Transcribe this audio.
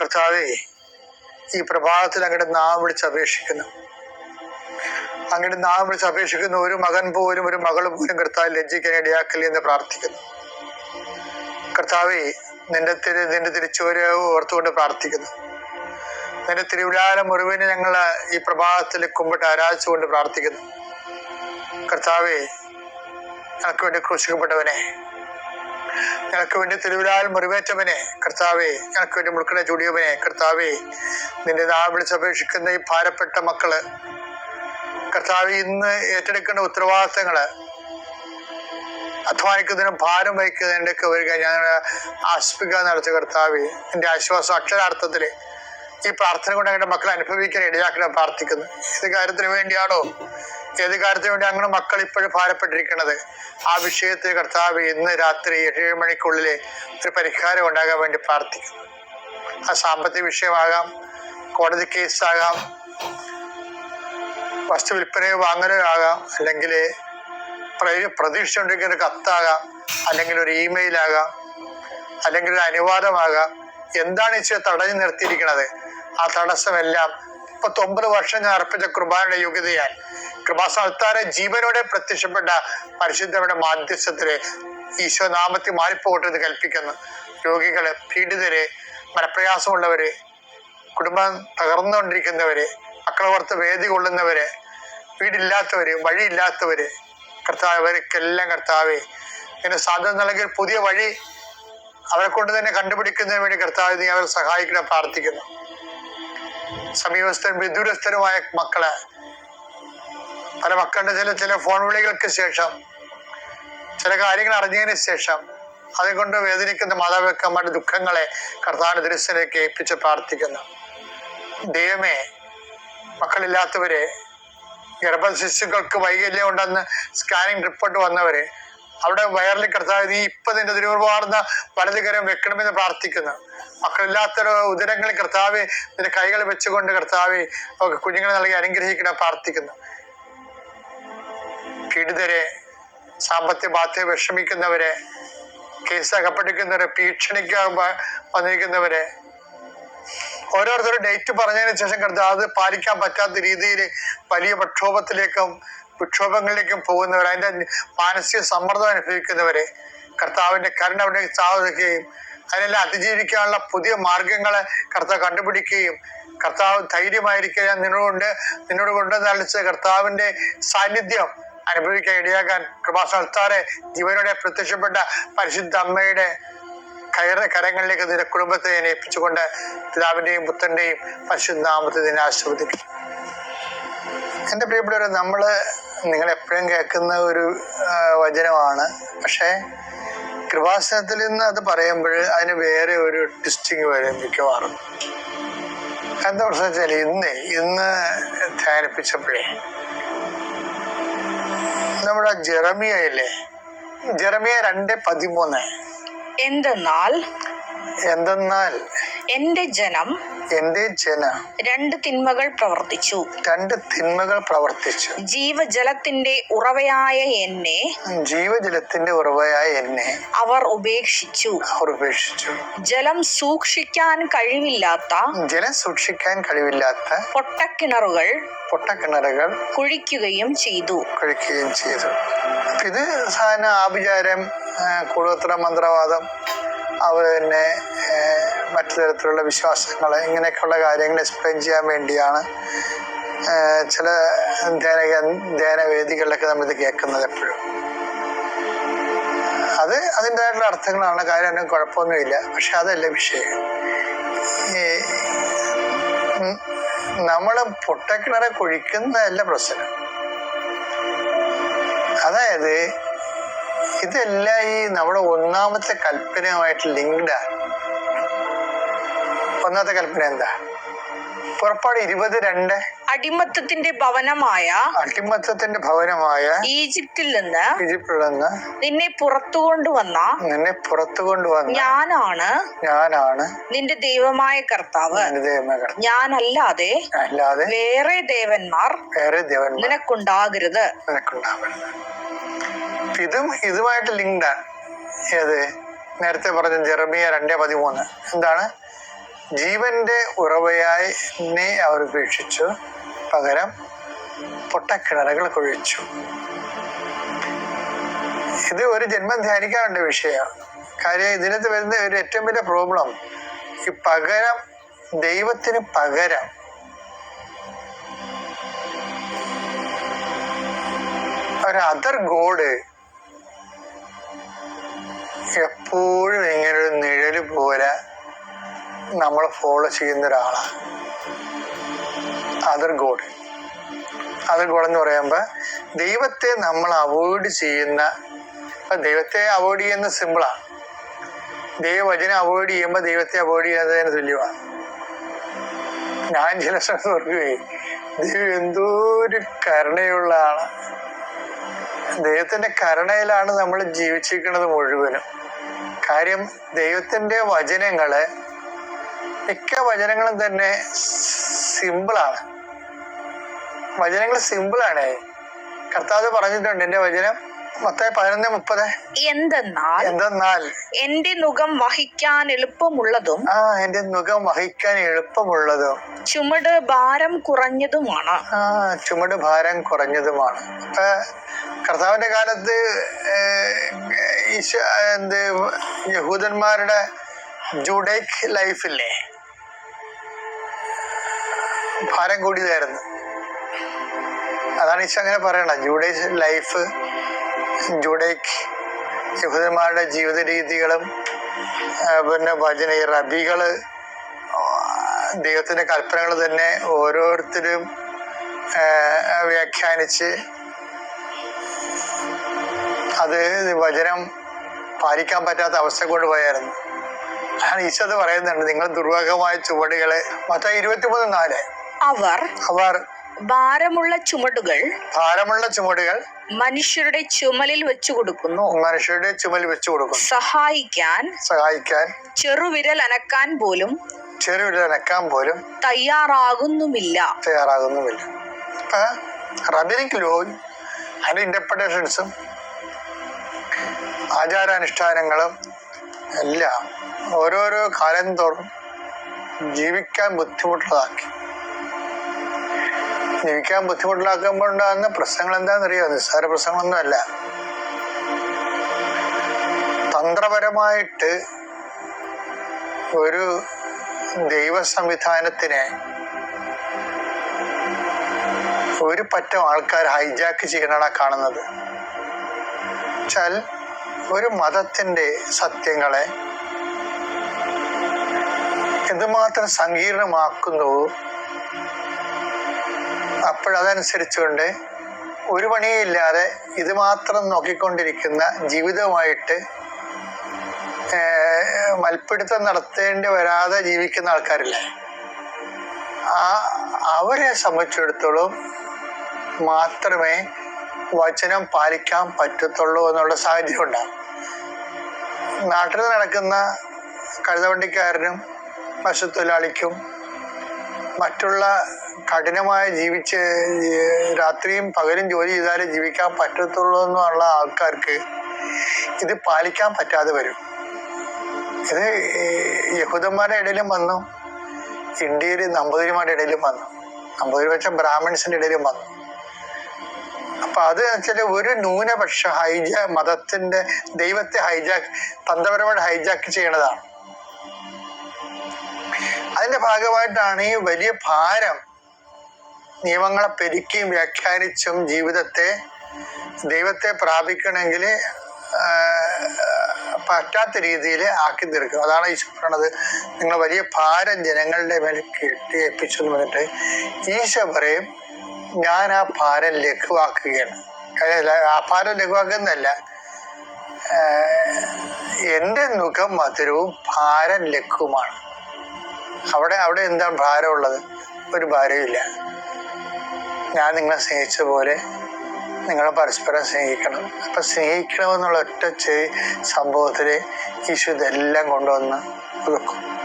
കർത്താവേ ഈ പ്രഭാതത്തിൽ അങ്ങയുടെ നാം വിളിച്ച് അപേക്ഷിക്കുന്നു. അങ്ങയുടെ നാം വിളിച്ച് അപേക്ഷിക്കുന്ന ഒരു മകൻ പോലും ഒരു മകൾ പോലും കർത്താവ് ലജ്ജിക്കാൻ ഇടയാക്കലി എന്ന് പ്രാർത്ഥിക്കുന്നു. കർത്താവെ നിന്റെ തിരി നിന്റെ തിരിച്ചുവരെ ഓർത്തുകൊണ്ട് പ്രാർത്ഥിക്കുന്നു. നിന്റെ തിരുവിലാല മുറിവിനെ ഞങ്ങൾ ഈ പ്രഭാതത്തിൽ കുമ്പിട്ട് ആരാധിച്ചുകൊണ്ട് പ്രാർത്ഥിക്കുന്നു. കർത്താവെ ഞങ്ങൾക്ക് വേണ്ടി ക്രൂശിക്കപ്പെട്ടവനെ ഞങ്ങൾക്ക് വേണ്ടി തിരുവിലാൽ മുറിവേറ്റവനെ കർത്താവേ ഞങ്ങൾക്ക് വേണ്ടി മുൾക്കട ചൂടിയവനെ കർത്താവേ നിന്റെ നാ വിളിച്ചപേക്ഷിക്കുന്ന ഈ ഭാരപ്പെട്ട മക്കൾ. കർത്താവ് ഇന്ന് ഏറ്റെടുക്കേണ്ട ഉത്തരവാദിത്തങ്ങൾ അധ്വാനിക്കുന്നതിനും ഭാരം വഹിക്കുന്നതിന്റെ ഒക്കെ വരിക ഞങ്ങളുടെ ആസ്പിക നടത്തിയ കർത്താവേ. നിന്റെ ആശ്വാസം അക്ഷരാർത്ഥത്തിൽ ഈ പ്രാർത്ഥന കൊണ്ട് ഞങ്ങളുടെ മക്കളെ അനുഭവിക്കാൻ ഇടയാക്കണം പ്രാർത്ഥിക്കുന്നു. ഏത് കാര്യത്തിന് വേണ്ടിയാണോ? ഏത് കാര്യത്തിന് വേണ്ടി അങ്ങനെ മക്കൾ ഇപ്പോഴും ഭാരപ്പെട്ടിരിക്കുന്നത്? ആ വിഷയത്തിൽ കർത്താവ് ഇന്ന് രാത്രി ഏഴ് മണിക്കുള്ളിൽ ഒരു പരിഹാരം ഉണ്ടാകാൻ വേണ്ടി പ്രാർത്ഥിക്കുന്നു. ആ സാമ്പത്തിക വിഷയമാകാം കോടതി കേസാകാം വസ്തു വിൽപ്പനയോ വാങ്ങലോ ആകാം അല്ലെങ്കിൽ പ്രതീക്ഷ ഉണ്ടെങ്കിൽ ഒരു കത്താകാം അല്ലെങ്കിൽ ഒരു ഇമെയിൽ ആകാം അല്ലെങ്കിൽ ഒരു അനുവാദമാകാം. എന്താണ് ഇച്ചിരി തടഞ്ഞു നിർത്തിയിരിക്കുന്നത്? ആ തടസ്സമെല്ലാം മുപ്പത്തൊമ്പത് വർഷം ഞാൻ അർപ്പിച്ച കൃപാരുടെ യോഗ്യതയാൽ കൃപാസ്ഥാനത്താരെ ജീവനോടെ പ്രത്യക്ഷപ്പെട്ട പരിശുദ്ധരുടെ മാധ്യസ്ഥത്തിൽ ഈശോ നാമത്തിൽ മാറിപ്പോകട്ടെ എന്ന് കൽപ്പിക്കുന്നു. രോഗികൾ പീഡിതര് മനപ്രയാസമുള്ളവര് കുടുംബം തകർന്നുകൊണ്ടിരിക്കുന്നവര് മക്കളെ ഓർത്ത് വേദി കൊള്ളുന്നവര് വീടില്ലാത്തവര് വഴിയില്ലാത്തവര് കർത്താവ് അവർക്കെല്ലാം കർത്താവെ ഇങ്ങനെ സാധ്യത നൽകിയ പുതിയ വഴി അവരെ കൊണ്ട് തന്നെ കണ്ടുപിടിക്കുന്നതിന് വേണ്ടി കർത്താവ് നീ അവരെ സഹായിക്കണം പ്രാർത്ഥിക്കുന്നു. സമീപസ്ഥരും വിദൂരസ്ഥരുമായ മക്കൾ. പല മക്കളുടെ ചില ചില ഫോൺ വിളികൾക്ക് ശേഷം ചില കാര്യങ്ങൾ അറിഞ്ഞതിന് ശേഷം അതുകൊണ്ട് വേദനിക്കുന്ന മാതാപിതാക്കന്മാരുടെ ദുഃഖങ്ങളെ കർത്താവിന്റെ ദൃശ്യത്തിലേക്ക് ഏൽപ്പിച്ച് പ്രാർത്ഥിക്കുന്നു. ദൈവമേ മക്കളില്ലാത്തവരെ ഗർഭശിശുക്കൾക്ക് വൈകല്യം ഉണ്ടെന്ന് സ്കാനിങ് റിപ്പോർട്ട് വന്നവരെ അവിടെ വയറിൽ കിടത്താതെ നീ ഇപ്പൊ നിന്റെ തിരുവുപാർന്ന വലതുകരം വെക്കണമെന്ന് പ്രാർത്ഥിക്കുന്നു. മക്കളില്ലാത്ത ഉദരങ്ങളിൽ കർത്താവെ നിന്റെ കൈകൾ വെച്ചുകൊണ്ട് കർത്താവെ കുഞ്ഞുങ്ങളെ നൽകി അനുഗ്രഹിക്കണം പ്രാർത്ഥിക്കുന്നു. പീഡിതരെ സാമ്പത്തിക ബാധ്യത വിഷമിക്കുന്നവരെ കേസ് അകപ്പെട്ടിരിക്കുന്നവരെ ഭീഷണിക്ക് വന്നിരിക്കുന്നവരെ ഓരോരുത്തരും ഡേറ്റ് പറഞ്ഞതിന് ശേഷം അത് പാലിക്കാൻ പറ്റാത്ത രീതിയിൽ വലിയ പ്രക്ഷോഭത്തിലേക്കും വിക്ഷോഭങ്ങളിലേക്കും പോകുന്നവർ അതിന്റെ മാനസിക സമ്മർദ്ദം അനുഭവിക്കുന്നവരെ കർത്താവിന്റെ കരുണ അവിടെ സാധിക്കുകയും അതിനെല്ലാം അതിജീവിക്കാനുള്ള പുതിയ മാർഗങ്ങളെ കർത്താവ് കണ്ടുപിടിക്കുകയും കർത്താവ് ധൈര്യമായിരിക്കുക ഞാൻ നിന്നോടുകൊണ്ട് നിന്നോട് കൊണ്ട് നളിച്ച കർത്താവിന്റെ സാന്നിധ്യം അനുഭവിക്കാൻ ഇടയാക്കാൻ കൃപാസ്ഥാനത്താറെ ജീവനോടെ പ്രത്യക്ഷപ്പെട്ട പരിശുദ്ധ അമ്മയുടെ കയറ കരങ്ങളിലേക്ക് നിന്റെ കുടുംബത്തെ ഏൽപ്പിച്ചുകൊണ്ട് പിതാവിന്റെയും പുത്രന്റെയും പരിശുദ്ധാമത്തെ എന്റെ പ്രിയപ്പെട്ടവരെ നമ്മൾ നിങ്ങൾ എപ്പോഴും കേൾക്കുന്ന ഒരു വചനമാണ്. പക്ഷേ കൃപാസനത്തിൽ നിന്ന് അത് പറയുമ്പോൾ അതിന് വേറെ ഒരു ടിസ്റ്റിങ് വരും മിക്കവാറും. എന്താ പ്രശ്നം വെച്ചാൽ ഇന്ന് ഇന്ന് ധ്യാനിപ്പിച്ചപ്പോഴേ നമ്മുടെ ജെറമിയയില്ലേ ജെറമിയ രണ്ട് പതിമൂന്ന്. എന്തെന്നാൽ? എന്തെന്നാൽ? എന്റെ ജനം എന്റെ ജന? രണ്ട് തിന്മകൾ പ്രവർത്തിച്ചു. രണ്ട് തിന്മകൾ പ്രവർത്തിച്ചു. ജീവജലത്തിന്റെ ഉറവയായ എന്നെ ജീവജലത്തിന്റെ ഉറവയായ എന്നെ അവർ ഉപേക്ഷിച്ചു. അവർ ഉപേക്ഷിച്ചു. ജലം സൂക്ഷിക്കാൻ കഴിവില്ലാത്ത ജലം സൂക്ഷിക്കാൻ കഴിവില്ലാത്ത പൊട്ടക്കിണറുകൾ പൊട്ടക്കിണറുകൾ കുഴിക്കുകയും ചെയ്തു. കുഴിക്കുകയും ചെയ്തു. ഇത് സാധാരണ ആഭിചാരം ആ, മന്ത്രവാദം അവർ തന്നെ മറ്റു തരത്തിലുള്ള വിശ്വാസങ്ങൾ ഇങ്ങനെയൊക്കെയുള്ള കാര്യങ്ങൾ എക്സ്പ്ലെയിൻ ചെയ്യാൻ വേണ്ടിയാണ് ചില ധ്യാന ധ്യാനവേദികളിലൊക്കെ ഇത് കേൾക്കുന്നത് എപ്പോഴും. അത് അതിന്റെതായിട്ടുള്ള അർത്ഥങ്ങളാണ്. കാര്യം അതിന് കുഴപ്പമൊന്നുമില്ല. പക്ഷെ അതല്ല വിഷയം. ഈ നമ്മൾ പൊട്ടക്കിണറെ കുഴിക്കുന്നതല്ല പ്രശ്നം. അതായത് ഇതെല്ലാം ഈ നമ്മുടെ ഒന്നാമത്തെ കൽപ്പനയുമായിട്ട് ലിങ്ക്ഡാണ് ഒന്നാമത്തെ കൽപ്പന എന്താ? പുറപ്പാട് ഇരുപത് രണ്ട് അടിമത്തത്തിന്റെ ഭവനമായ അടിമത്തത്തിന്റെ ഭവനമായ ഈജിപ്തിൽ നിന്ന് ഈജിപ്തിൽ നിന്ന് നിന്നെ പുറത്തു കൊണ്ടുവന്ന നിന്നെ പുറത്തു കൊണ്ടുവന്ന ഞാനാണ് ഞാനാണ് നിന്റെ ദൈവമായ കർത്താവ്. ഞാനല്ലാതെ അല്ലാതെ വേറെ ദേവന്മാർ വേറെ ദേവന്മാർ നിനക്കുണ്ടാകരുത്. നിനക്കുണ്ടാകരുത്. ഇതും ഇതുമായിട്ട് ലിങ്ക്ഡാണ് ഏത്? നേരത്തെ പറഞ്ഞ ജെറമിയ രണ്ടേ പതിമൂന്ന്. എന്താണ്? ജീവന്റെ ഉറവയായി എന്നെ അവർ ഉപേക്ഷിച്ചു. പകരം പൊട്ടക്കിണറുകൾ കുഴിച്ചു. ഇത് ഒരു ജന്മം ധ്യാനിക്കാറുണ്ട് വിഷയമാണ് കാര്യം ഇതിനകത്ത് വരുന്ന ഒരു ഏറ്റവും വലിയ പ്രോബ്ലം ഈ പകരം ദൈവത്തിന് പകരം. ഒരു അതർ ഗോഡ് എപ്പോഴും ഇങ്ങനൊരു നിഴൽ പോലെ നമ്മൾ ഫോളോ ചെയ്യുന്ന ഒരാളാണ് അതർ ഗോഡ് അതർ ഗോഡ് എന്ന് പറയുമ്പോൾ ദൈവത്തെ നമ്മൾ അവോയ്ഡ് ചെയ്യുന്ന ദൈവത്തെ അവോയ്ഡ് ചെയ്യുന്ന സിമ്പിളാണ് ദൈവവചനം അവോയ്ഡ് ചെയ്യുമ്പോൾ ദൈവത്തെ അവോയ്ഡ് ചെയ്യുന്നതിന് തുല്യമാണ് ഞാൻ ചില സ്ഥലത്ത് ഓർക്കുകയും ദൈവം എന്തോ ഒരു കരുണയുള്ള ആണ് ദൈവത്തിന്റെ കരുണയിലാണ് നമ്മൾ ജീവിച്ചിരിക്കുന്നത് മുഴുവനും. കാര്യം ദൈവത്തിന്റെ വചനങ്ങൾ മിക്ക വചനങ്ങളും തന്നെ സിമ്പിളാണ്. വചനങ്ങൾ സിമ്പിളാണ്. കർത്താവ് പറഞ്ഞിട്ടുണ്ട് എന്റെ വചനം എന്തെന്നാൽ എന്തെന്നാൽ എന്റെ മുഖം വഹിക്കാൻ എളുപ്പമുള്ളതും ആ എന്റെ മുഖം വഹിക്കാൻ എളുപ്പമുള്ളതും. ചുമട് ഭാരം കുറഞ്ഞതുമാണ്. ആ ചുമട് ഭാരം കുറഞ്ഞതുമാണ്. ഇപ്പൊ കർത്താവിന്റെ കാലത്ത് ഈശോ എന്ത് യഹൂദന്മാരുടെ ജുഡൈക്ക് ലൈഫില്ലേ? ഭാരം കൂടിയതായിരുന്നു. അതാണ് ഈശോ അങ്ങനെ പറയണത്. ജൂഡേ ലൈഫ് ജൂഡേക്ക് യഹൂദന്മാരുടെ ജീവിത രീതികളും പിന്നെ ഭജന ഈ റബികൾ ദൈവത്തിന്റെ കൽപ്പനകൾ തന്നെ ഓരോരുത്തരും വ്യാഖ്യാനിച്ച് അത് വചനം പാലിക്കാൻ പറ്റാത്ത അവസ്ഥ കൊണ്ട് പോയായിരുന്നു. അതാണ് ഈശോ അത് പറയുന്നുണ്ട്. നിങ്ങൾ ദുർവാഹമായ ചുവടുകളെ മൊത്തം ഇരുപത്തിമൂന്ന് നാല്. അവർ അവർ ഭാരമുള്ള ചുമടുകൾ ഭാരമുള്ള ചുമടുകൾ മനുഷ്യരുടെ ചുമലിൽ വെച്ചു കൊടുക്കുന്നു. മനുഷ്യരുടെ ചുമലിൽ വെച്ചു കൊടുക്കുന്നു. സഹായിക്കാൻ സഹായിക്കാൻ ചെറുവിരൽ അനക്കാൻ പോലും ചെറുവിരൽ അനക്കാൻ പോലും തയ്യാറാകുന്നുമില്ല. തയ്യാറാകുന്നുമില്ല. ഇപ്പൊ റബിനിക് ലോയും അതിന്റെ ഇന്റർപ്രിട്ടേഷൻസും ആചാരാനുഷ്ഠാനങ്ങളും എല്ലാം ഓരോരോ കാലം തോറും ജീവിക്കാൻ ബുദ്ധിമുട്ടുള്ളതാക്കി. ജീവിക്കാൻ ബുദ്ധിമുട്ടിലാക്കുമ്പോൾ ഉണ്ടാകുന്ന പ്രശ്നങ്ങൾ എന്താണെന്നറിയോ നിസ്സാര പ്രശ്നങ്ങളൊന്നും അല്ല തന്ത്രപരമായിട്ട് ഒരു ദൈവ സംവിധാനത്തിനെ ഒരു പറ്റം ആൾക്കാർ ഹൈജാക്ക് ചെയ്യണ കാണുന്നത്. വെച്ചാൽ ഒരു മതത്തിന്റെ സത്യങ്ങളെ എന്തുമാത്രം സങ്കീർണമാക്കുന്നു അപ്പോഴതനുസരിച്ചുകൊണ്ട് ഒരു പണിയില്ലാതെ ഇത് മാത്രം നോക്കിക്കൊണ്ടിരിക്കുന്ന ജീവിതവുമായിട്ട് മൽപ്പിടുത്തം നടത്തേണ്ടി വരാതെ ജീവിക്കുന്ന ആൾക്കാരില്ലേ? ആ അവരെ സംബന്ധിച്ചിടത്തോളം മാത്രമേ വചനം പാലിക്കാൻ പറ്റത്തുള്ളൂ എന്നുള്ള സാഹചര്യം ഉണ്ടാകും നാട്ടിൽ നടക്കുന്ന കഴുതവണ്ടിക്കാരനും മത്സ്യത്തൊഴിലാളിക്കും മറ്റുള്ള കഠിനമായ ജീവിച്ച് രാത്രിയും പകലും ജോലി ചെയ്താലേ ജീവിക്കാൻ പറ്റത്തുള്ളൂ എന്നുള്ള ആൾക്കാർക്ക് ഇത് പാലിക്കാൻ പറ്റാതെ വരും. ഇത് യഹൂദന്മാരുടെ ഇടയിലും വന്നു. ഇന്ത്യയിൽ നമ്പൂതിരിമാരുടെ ഇടയിലും വന്നു. നമ്പൂതിരി വെച്ച ബ്രാഹ്മിൺസിന്റെ ഇടയിലും വന്നു. അപ്പൊ അത് വെച്ചാൽ ഒരു ന്യൂനപക്ഷ ഹൈജാ മതത്തിന്റെ ദൈവത്തെ ഹൈജാക്ക് തന്ത്രപരമായിട്ട് ഹൈജാക്ക് ചെയ്യണതാണ്. അതിന്റെ ഭാഗമായിട്ടാണ് ഈ വലിയ ഭാരം നിയമങ്ങളെ പെരുക്കിയും വ്യാഖ്യാനിച്ചും ജീവിതത്തെ ദൈവത്തെ പ്രാപിക്കണമെങ്കിൽ പറ്റാത്ത രീതിയിൽ ആക്കി തീർക്കും അതാണ് ഈശോ പറയണത് നിങ്ങൾ വലിയ ഭാരം ജനങ്ങളുടെ മേൽ കെട്ടി ഏൽപ്പിച്ചു എന്ന് പറഞ്ഞിട്ട് ഈശോ പറയും ഞാൻ ആ ഭാരം ലഘുവാക്കുകയാണ്. ആ ഭാരം ലഘുവാക്കുന്നല്ല എന്റെ മുഖം മധുരവും ഭാരം ലഘുവുമാണ്. അവിടെ അവിടെ എന്താണ് ഭാരമുള്ളത്? ഒരു ഭാരമില്ല ഞാൻ നിങ്ങളെ സ്നേഹിച്ച പോലെ നിങ്ങൾ പരസ്പരം സ്നേഹിക്കണം. അപ്പൊ സ്നേഹിക്കണമെന്നുള്ള ഒറ്റ സംഭവത്തിൽ ഈശോ ഇതെല്ലാം കൊണ്ടുവന്ന് വെക്കും.